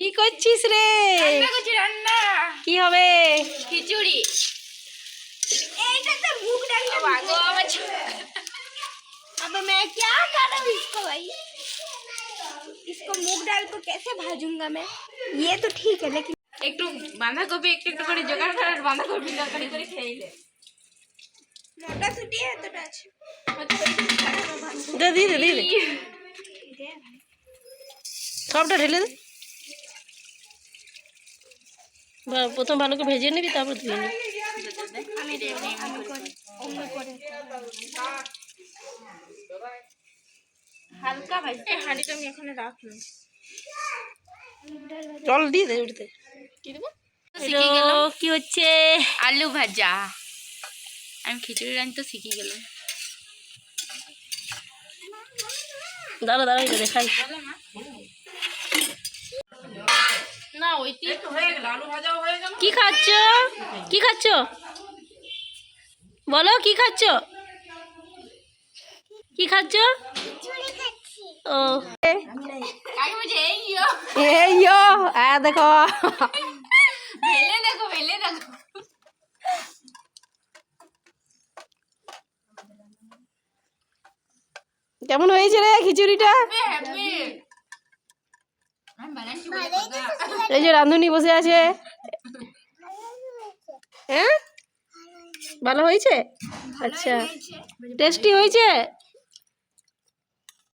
কি করছিস রে রান্না করছি রান্না কি হবে খিচুড়ি এইটাতে মুখ डालना বাগো আমার अब मैं क्या करूँ इसको भाई इसको मूंग डाल को कैसे भाजूंगा मैं ये तो ठीक है लेकिन একটু বাঁধাকপি একটু একটু করে জোগাড় করার বাঁধাকপি তরকারি করে খেয়েলে मोटा छुट्टी है तो टच দে দিয়ে দে দিয়ে দে সবটা ঢেলে দে বা- প্রথম ভালো করে ভেজে নিবি তারপর ধুয়ে নিবি। হালকা ভাই হাঁড়িটা আমি এখানে রাখলাম। জল দিয়ে দে। উঠতে কি দেবো? কি হচ্ছে? আলু ভাজা। আমি খিচুড়ি রান্না তো শিখে গেলাম। দাঁড়া দাঁড়া দেখাই। না ওইটি কি খাচ্ছ? কি খাচ্ছ? বলো কি খাচ্ছ? কি খাচ্ছ? ও। এই ইয়ো। এই দেখো। দেখো দেখো। কেমন হয়েছে রে খিচুড়িটা হ্যাপি আমি বানাচ্ছি বলে কথা। এই যে রাঁধুনি বসে আছে। হ্যাঁ? ভালো হয়েছে? আচ্ছা। টেস্টি হয়েছে?